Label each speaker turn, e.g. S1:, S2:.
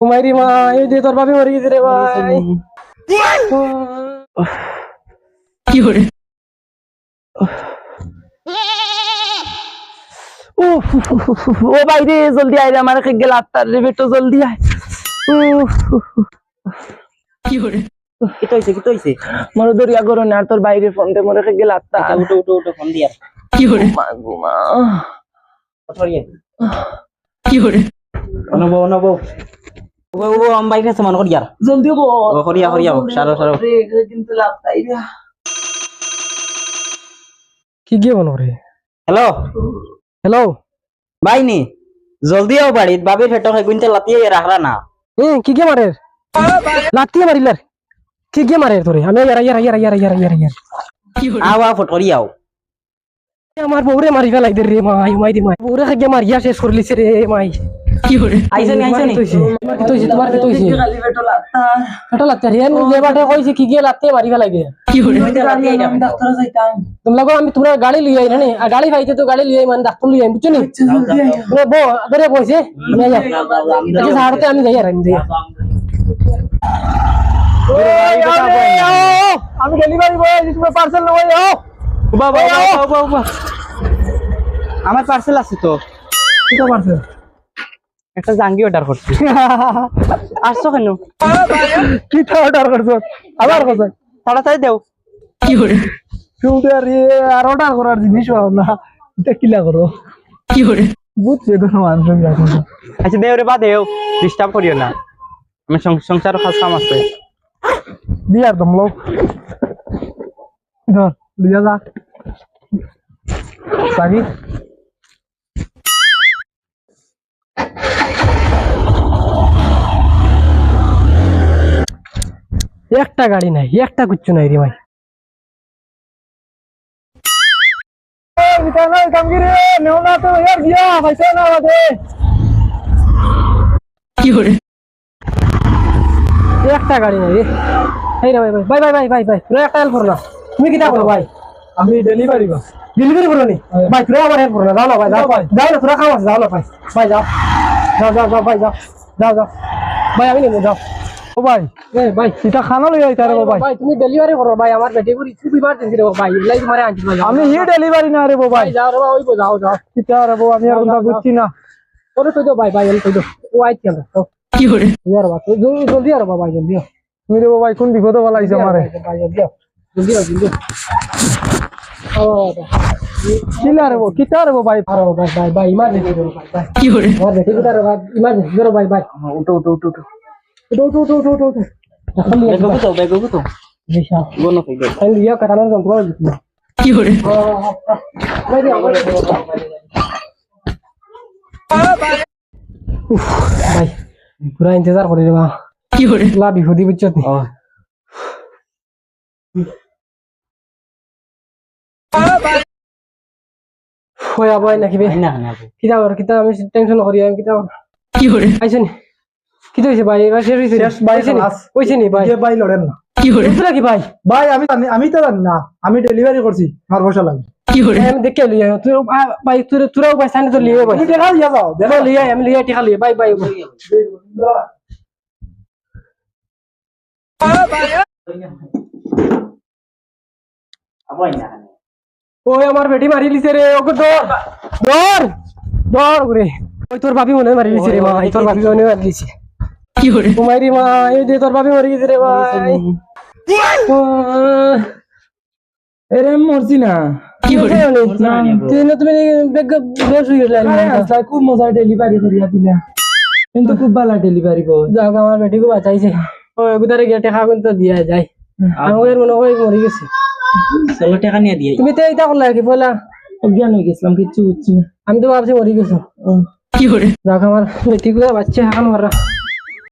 S1: কুমারি মা এই যে তোর বাপি মরে গেছে রে ভাই।
S2: উফ, উফ, ও বাইরে জলদি আয় রে আমার কে গেল আত্মার রে বেটো জলদি আয়। উফ, উফ।
S3: কি হইছে কি হইছে?
S2: মোর দরিয়া করো না তোর বাইরে ফোন দে মোরে কে গেল আত্মা
S3: উঠো উঠো উঠো ফোন দিয়া।
S2: মা গো মা।
S3: সরিয়ে অনবো অনবো। ও ও আম বাইরে আছে
S2: জলদি বল
S3: ও করিয়া করিয়া সারো সারো।
S2: রে, রে, কিন্তু লাভ তাই রে।
S1: কি গিয়ে করে
S3: হ্যালো?
S1: হ্যালো?
S3: বাইনি জলদি আও বাড়িত বাবির ফেটো খাই গুনতে লাতিয়ে রাখরা না।
S1: এ কি গিয়ে মারে? লাত্তি মারিলার কি গিয়ে মারে তোরে? আমি ইয়ারা ইয়ারা ইয়ারা ইয়ারা ইয়ারা ইয়ারা ইয়ারা।
S3: আও আও ফট করিয়াও
S1: আমার বউরে মারি ফেলাই দে রে মাই মাই দি মাই। বউরে খাগে মারিয়া শেষ করলিছে রে মাই।
S3: আইছে নি আইছে নি
S1: তোমার কি তৈছে তোমার কি তৈছে
S2: খালি বেটো লাত্তা
S1: এটা লাগতে রে যে বাটে কইছে কি গিয়ে লাত্তি মারি ফেলাই দে
S2: আমি ডাক্তার যাইতাম
S1: তোমরা গো আমি তোমরা গাড়ি লিয়ে আই না আর গাড়ি পাইতে তো গাড়ি লিয়ে আই মানে ডাক্তার লিয়ে আই বুঝছ নি?
S2: জলদি আয়
S1: তোমরা বো আদরে বইছে আমি যাই এই সাড়তে আমি যাই আর আমি যাই আমি ডেলিভারি বয় তুমি পার্সেল নেব যাও
S3: বাবা বাবা বাবা আমার পার্সেল আছে তো।
S1: কি পার্সেল
S3: একটা জাঙ্গি অর্ডার করছি। আসছো কেন?
S1: কি অর্ডার করছ? আবার করছ?
S3: তাড়াতাড়ি দেও।
S1: তুমি আর ইয়ে আর অর্ডার করার জিনিস পাও না। এটা কিলা করো? বুঝছে তো মানুষ
S3: আচ্ছা দেও রে বা দেও। ডিস্টার্ব করিও না। আমার সং- সংসার কাজ কাম আছে।
S1: দিয়ার দম লোক ধর দিয়া যা। সাগি একটা গাড়ি নাই একটা কিচ্ছু নাই রে ভাই। একটা গাড়ি নাই রে। এই রে ভাই ভাই ভাই ভাই ভাই ভাই তুই একটা হেল্প করো না। তুমি কিটা করো ভাই? আমি ডেলিভারি বা ডেলিভারি করো নি? ভাই তুই আমার হেল্প করো না। যাও না ভাই যাও। যাও না তোরা খাও আছে যাও না ভাই। ভাই যাও। যাও যাও যাও ভাই যাও। যাও যাও। ভাই আমি নেব যাও। ও ভাই। ভাই। এটা খানা লই আইতা রে ভাই। ভাই তুমি ডেলিভারি করো ভাই। আমার বেটি করে খুব ইমার্জেন্সি রে ভাই। লাই তোমারে আনছি ভাই। আমি হি ডেলিভারি না রে ভাই। যাও রে ওই যাও যাও। কিটা রে আমি আর কথা বুঝছি না। ওরে তো ভাই ভাই এল তো ও আইছি আমরা তো ইয়ার বাত জলদি জলদি আর বাবা জলদি তুমি রে বাবা কোন বিপদে বলাইছে আমারে? ভাই জলদি জলদি জলদি। ও বাবা কিলা রে বো কিটা রে বো ভাই? ভাই ভাই ভাই ইমার্জেন্সি করো ভাই ভাই। কি হরে ভাই দেখি কিটা রে ভাই ইমার্জেন্সি করো ভাই ভাই।
S3: উঠো উঠো উঠো।
S1: Udah, udah, udah, udah, udah. Akan dia.
S3: Bego tuh, bego tuh.
S1: Bisa.
S3: Gua nopo bego.
S1: Kan dia katalan kan gua gitu. Yaudah. Gua dia. উফ ভাই পুরা ইন্তজার করে দেবা কি করে লা বিপদি বুঝছত নি হয় আবাই নাকি বে
S3: না না
S1: কিতা আর কিতা আমি টেনশন করি আমি কিতা কি করে আইছনি কিতা হইছে ভাই? এবার শেষ হইছে
S4: শেষ ভাই
S1: হইছে নি?
S4: খালাস।
S1: হইছে নি ভাই?
S4: যে ভাই লড়েন না।
S1: কি হরে কি ভাই?
S4: ভাই আমি জানি আমি তো জানি না। আমি ডেলিভারি করছি আমার পয়সা লাগে।
S1: আমি দেখে লিয়ে তুই ভাই তুই তুরাও ভাই সামনে তো লিয়ে ভাই।
S4: তুমি দেখা দিয়া যাও
S1: দেখো লিয়ে আমি লিয়ে টিকা লিয়ে বাই বাই।
S3: আবাই না
S1: ওই আমার বেটি মারি লিছে রে ওকে ধর ধর ধর ওরে। ওই তোর বাপি মনে হয় মারি লিছে রে এই তোর বাপি মনে হয় মারি লিছে কুমারি মা এই যে তোর বাপি মরে গেছে রে ভাই।
S4: এরে মরছি না।
S1: তুমি বেশ হয়ে গেল
S4: আজকে খুব মজা ডেলিভারি করিয়া দিলা কিন্তু খুব ভালো ডেলিভারি কর।
S1: যাক আমার বেটিকে বাঁচাইছে ওই গুদারে গিয়ে টেকা কিন্তু দিয়া যায়। আমাদের মনে হয় মরে গেছে।
S3: চলো টাকা নিয়ে দিয়ে।
S1: তুমি তো এইটা করলে কি বলা?
S4: অজ্ঞান হয়ে গেছিলাম কিচ্ছু বুঝছি না।
S1: আমি তো ভাবছি মরে গেছো। কি হরে যাক আমার বেটিগুলো বাচ্চা এখন মারা।